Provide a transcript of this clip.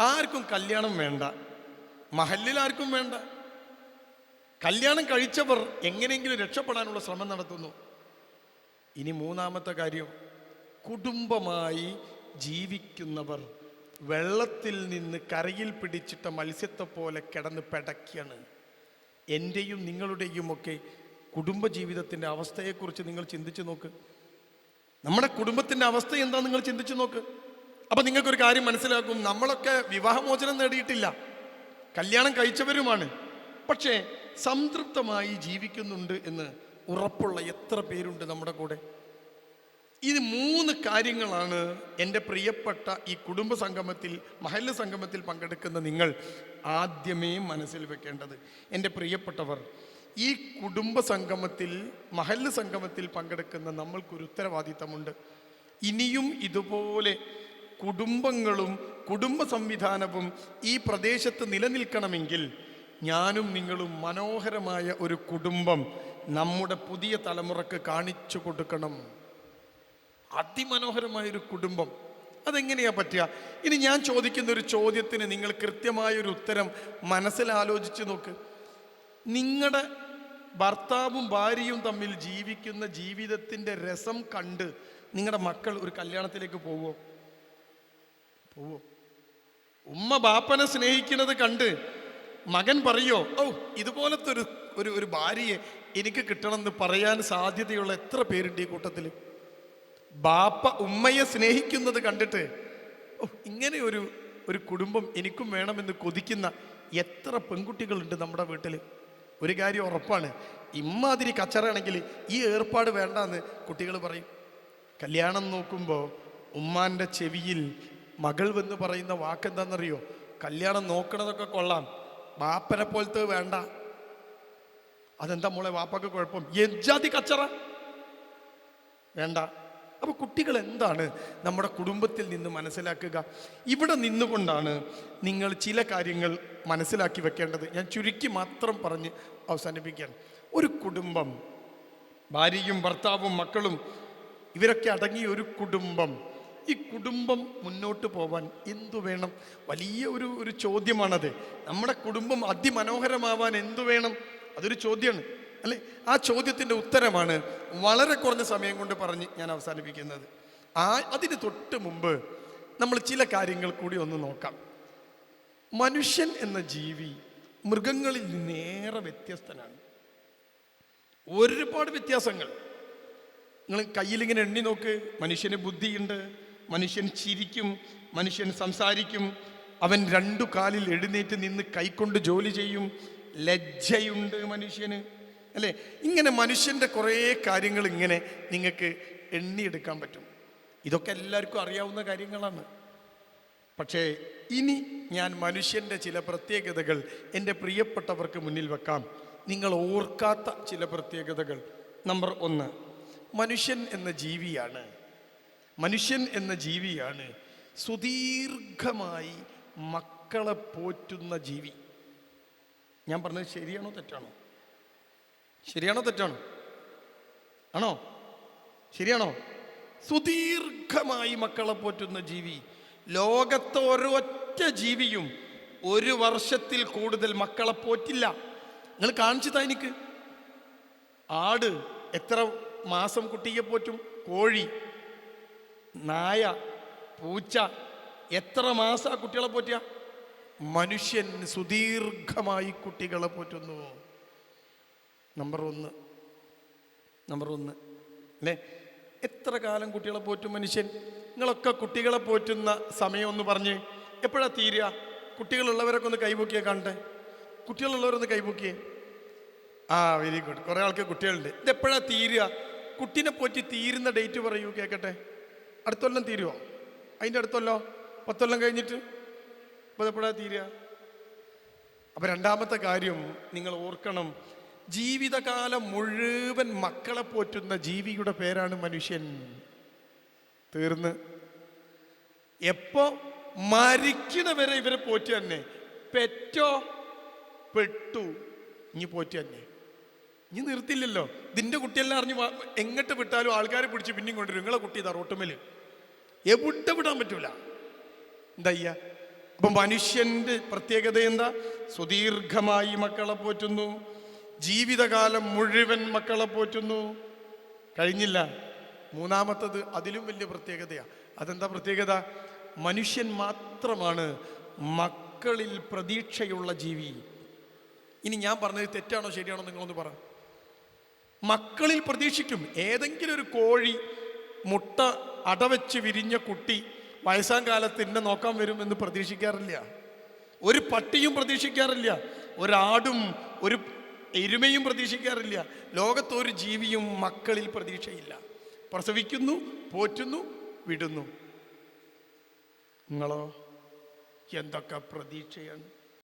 ആർക്കും കല്യാണം വേണ്ട. മഹല്ലിൽ ആർക്കും വേണ്ട. കല്യാണം കഴിച്ചവർ എങ്ങനെയെങ്കിലും രക്ഷപ്പെടാനുള്ള ശ്രമം നടത്തുന്നു. ഇനി മൂന്നാമത്തെ കാര്യം കുടുംബമായി ജീവിക്കുന്നവർ വെള്ളത്തിൽ നിന്ന് കരയിൽ പിടിച്ചിട്ട മത്സ്യത്തെ പോലെ കിടന്ന് പെടക്കിയാണ്. എന്റെയും നിങ്ങളുടെയും ഒക്കെ കുടുംബജീവിതത്തിന്റെ അവസ്ഥയെക്കുറിച്ച് നിങ്ങൾ ചിന്തിച്ചു നോക്ക്. നമ്മുടെ കുടുംബത്തിന്റെ അവസ്ഥ എന്താ നിങ്ങൾ ചിന്തിച്ചു നോക്ക്. അപ്പം നിങ്ങൾക്കൊരു കാര്യം മനസ്സിലാക്കും. നമ്മളൊക്കെ വിവാഹമോചനം നേടിയിട്ടില്ല. കല്യാണം കഴിച്ചവരുമാണ്. പക്ഷേ സംതൃപ്തമായി ജീവിക്കുന്നുണ്ട് എന്ന് ഉറപ്പുള്ള എത്ര പേരുണ്ട് നമ്മുടെ കൂടെ? ഇത് മൂന്ന് കാര്യങ്ങളാണ് എന്റെ പ്രിയപ്പെട്ട ഈ കുടുംബ സംഗമത്തിൽ മഹല്ല സംഗമത്തിൽ പങ്കെടുക്കുന്ന നിങ്ങൾ ആദ്യമേ മനസ്സിൽ വെക്കേണ്ടത്. എന്റെ പ്രിയപ്പെട്ടവർ ഈ കുടുംബ സംഗമത്തിൽ മഹല്ല സംഗമത്തിൽ പങ്കെടുക്കുന്ന നമ്മൾക്കൊരു ഉത്തരവാദിത്തമുണ്ട്. ഇനിയും ഇതുപോലെ കുടുംബങ്ങളും കുടുംബ സംവിധാനവും ഈ പ്രദേശത്ത് നിലനിൽക്കണമെങ്കിൽ ഞാനും നിങ്ങളും മനോഹരമായ ഒരു കുടുംബം നമ്മുടെ പുതിയ തലമുറയ്ക്ക് കാണിച്ചു കൊടുക്കണം. അതിമനോഹരമായ ഒരു കുടുംബം. അതെങ്ങനെയാ പറ്റുക? ഇനി ഞാൻ ചോദിക്കുന്ന ഒരു ചോദ്യത്തിന് നിങ്ങൾ കൃത്യമായ ഒരു ഉത്തരം മനസ്സിലാലോചിച്ച് നോക്ക്. നിങ്ങളുടെ ഭർത്താവും ഭാര്യയും തമ്മിൽ ജീവിക്കുന്ന ജീവിതത്തിന്റെ രസം കണ്ട് നിങ്ങളുടെ മക്കൾ ഒരു കല്യാണത്തിലേക്ക് പോവോ? പോവോ ഉമ്മ ബാപ്പനെ സ്നേഹിക്കുന്നത് കണ്ട് മകൻ പറയോ ഓ ഇതുപോലത്തെ ഒരു ഒരു ഒരു ഭാര്യയെ എനിക്ക് കിട്ടണമെന്ന് പറയാൻ സാധ്യതയുള്ള എത്ര പേരുണ്ട് ഈ കൂട്ടത്തിൽ? ബാപ്പ ഉമ്മയെ സ്നേഹിക്കുന്നത് കണ്ടിട്ട് ഓ ഇങ്ങനെ ഒരു ഒരു കുടുംബം എനിക്കും വേണമെന്ന് കൊതിക്കുന്ന എത്ര പെൺകുട്ടികളുണ്ട് നമ്മുടെ വീട്ടിൽ? ഒരു കാര്യം ഉറപ്പാണ് ഇമ്മാതിരി കച്ചറാണെങ്കിൽ ഈ ഏർപ്പാട് വേണ്ടെന്ന് കുട്ടികൾ പറയും. കല്യാണം നോക്കുമ്പോൾ ഉമ്മാന്റെ ചെവിയിൽ മകൾ വന്ന് പറയുന്ന വാക്കെന്താണെന്നറിയോ കല്യാണം നോക്കണതൊക്കെ കൊള്ളാം. ബാപ്പനെ പോലത്തെ വേണ്ട. അതെന്താ മോളെ വാപ്പക്ക് കുഴപ്പം? എജാതി കച്ചറ. വേണ്ട. അപ്പോൾ കുട്ടികൾ എന്താണ് നമ്മുടെ കുടുംബത്തിൽ നിന്ന് മനസ്സിലാക്കുക? ഇവിടെ നിന്നുകൊണ്ടാണ് നിങ്ങൾ ചില കാര്യങ്ങൾ മനസ്സിലാക്കി വെക്കേണ്ടത്. ഞാൻ ചുരുക്കി മാത്രം പറഞ്ഞ് അവസാനിപ്പിക്കുകയാണ്. ഒരു കുടുംബം ഭാര്യയും ഭർത്താവും മക്കളും ഇവരൊക്കെ അടങ്ങിയ ഒരു കുടുംബം ഈ കുടുംബം മുന്നോട്ട് പോവാൻ എന്തു വേണം? വലിയ ഒരു ഒരു ചോദ്യമാണത്. നമ്മുടെ കുടുംബം അതിമനോഹരമാവാൻ എന്തു വേണം? അതൊരു ചോദ്യമാണ്. അല്ലേ? ആ ചോദ്യത്തിന്റെ ഉത്തരമാണ് വളരെ കുറഞ്ഞ സമയം കൊണ്ട് പറഞ്ഞ് ഞാൻ അവസാനിപ്പിക്കുന്നത്. ആ അതിന് തൊട്ട് മുമ്പ് നമ്മൾ ചില കാര്യങ്ങൾ കൂടി ഒന്ന് നോക്കാം. മനുഷ്യൻ എന്ന ജീവി മൃഗങ്ങളിൽ നേരെ വ്യത്യസ്തനാണ്. ഒരുപാട് വ്യത്യാസങ്ങൾ. നിങ്ങൾ കയ്യിലിങ്ങനെ എണ്ണി നോക്ക്. മനുഷ്യന് ബുദ്ധിയുണ്ട്. മനുഷ്യൻ ചിരിക്കും മനുഷ്യൻ സംസാരിക്കും. അവൻ രണ്ടു കാലിൽ എഴുന്നേറ്റ് നിന്ന് കൈകൊണ്ട് ജോലി ചെയ്യും. ലജ്ജയുണ്ട് മനുഷ്യന്. അല്ലേ? ഇങ്ങനെ മനുഷ്യന്റെ കുറേ കാര്യങ്ങൾ ഇങ്ങനെ നിങ്ങൾക്ക് എണ്ണിയെടുക്കാൻ പറ്റും. ഇതൊക്കെ എല്ലാവർക്കും അറിയാവുന്ന കാര്യങ്ങളാണ്. പക്ഷേ ഇനി ഞാൻ മനുഷ്യന്റെ ചില പ്രത്യേകതകൾ എന്റെ പ്രിയപ്പെട്ടവർക്ക് മുന്നിൽ വെക്കാം. നിങ്ങൾ ഓർക്കാത്ത ചില പ്രത്യേകതകൾ. നമ്പർ ഒന്ന് മനുഷ്യൻ എന്ന ജീവിയാണ് മനുഷ്യൻ എന്ന ജീവിയാണ് സുദീർഘമായി മക്കളെ പോറ്റുന്ന ജീവി. ഞാൻ പറഞ്ഞത് ശരിയാണോ തെറ്റാണോ? ശരിയാണോ തെറ്റാണോ? ആണോ? ശരിയാണോ? സുദീർഘമായി മക്കളെ പോറ്റുന്ന ജീവി. ലോകത്തെ ഒരൊറ്റ ജീവിയും ഒരു വർഷത്തിൽ കൂടുതൽ മക്കളെ പോറ്റില്ല. നിങ്ങൾ കാണിച്ചു താ എനിക്ക്. ആട് എത്ര മാസം കുട്ടിയെ പോറ്റും? കോഴി. നായ പൂച്ച എത്ര മാസം കുട്ടികളെ പോറ്റിയ മനുഷ്യൻ സുദീർഘമായി കുട്ടികളെ പോറ്റുന്നു. നമ്പർ ഒന്ന്. നമ്പർ ഒന്ന്. അല്ലേ? എത്ര കാലം കുട്ടികളെ പോറ്റും മനുഷ്യൻ? നിങ്ങളൊക്കെ കുട്ടികളെ പോറ്റുന്ന സമയം ഒന്ന് പറഞ്ഞ് എപ്പോഴാ തീരുക? കുട്ടികളുള്ളവരൊക്കെ ഒന്ന് കൈപൊക്കിയേ കാണട്ടെ കുട്ടികളുള്ളവരൊന്ന് കൈപൊക്കിയേ. ആ വെരി ഗുഡ് കുറേ ആൾക്ക് കുട്ടികളുണ്ട്. ഇത് എപ്പോഴാ തീരുക? കുട്ടീനെ പോറ്റി തീരുന്ന ഡേറ്റ് പറയൂ കേൾക്കട്ടെ അടുത്തൊല്ലം തീരുമോ അതിന്റെ അടുത്തല്ലോ? പത്തൊല്ലം കഴിഞ്ഞിട്ട്? അപ്പോൾ തീരുക. അപ്പൊ രണ്ടാമത്തെ കാര്യം നിങ്ങൾ ഓർക്കണം. ജീവിതകാലം മുഴുവൻ മക്കളെ പോറ്റുന്ന ജീവിയുടെ പേരാണ് മനുഷ്യൻ. തീർന്ന്. എപ്പോ മരിക്കുന്നവരെ ഇവരെ പോറ്റി തന്നെ പെറ്റോ? പെട്ടു. ഇനി പോറ്റി തന്നെ ഇനി നിർത്തില്ലല്ലോ. ഇതിന്റെ കുട്ടിയെല്ലാം അറിഞ്ഞ് എങ്ങോട്ട് വിട്ടാലും ആൾക്കാരെ പിടിച്ച് പിന്നെയും കൊണ്ടുവരും. നിങ്ങളെ കുട്ടി ഇതാ റോട്ടുമേൽ എവിടെ വിടാൻ പറ്റൂല. എന്താ അപ്പൊ മനുഷ്യന്റെ പ്രത്യേകത എന്താ? സുദീർഘമായി മക്കളെ പോറ്റുന്നു. ജീവിതകാലം മുഴുവൻ മക്കളെ പോറ്റുന്നു. കഴിഞ്ഞില്ല. മൂന്നാമത്തത് അതിലും വലിയ പ്രത്യേകതയാ. അതെന്താ പ്രത്യേകത? മനുഷ്യൻ മാത്രമാണ് മക്കളിൽ പ്രതീക്ഷയുള്ള ജീവി. ഇനി ഞാൻ പറഞ്ഞത് തെറ്റാണോ ശരിയാണോ നിങ്ങളൊന്ന് പറ. മക്കളിൽ പ്രതീക്ഷിക്കും. ഏതെങ്കിലും ഒരു കോഴി മുട്ട അടവെച്ച് വിരിഞ്ഞ കുട്ടി വയസ്സാം കാലത്ത് എന്നെ നോക്കാൻ വരുമെന്ന് പ്രതീക്ഷിക്കാറില്ല. ഒരു പട്ടിയും പ്രതീക്ഷിക്കാറില്ല. ഒരാടും ഒരു എരുമയും പ്രതീക്ഷിക്കാറില്ല. ലോകത്തൊരു ജീവിയും മക്കളിൽ പ്രതീക്ഷയില്ല. പ്രസവിക്കുന്നു പോറ്റുന്നു വിടുന്നു. നിങ്ങളോ? എന്തൊക്കെ പ്രതീക്ഷയാണ്?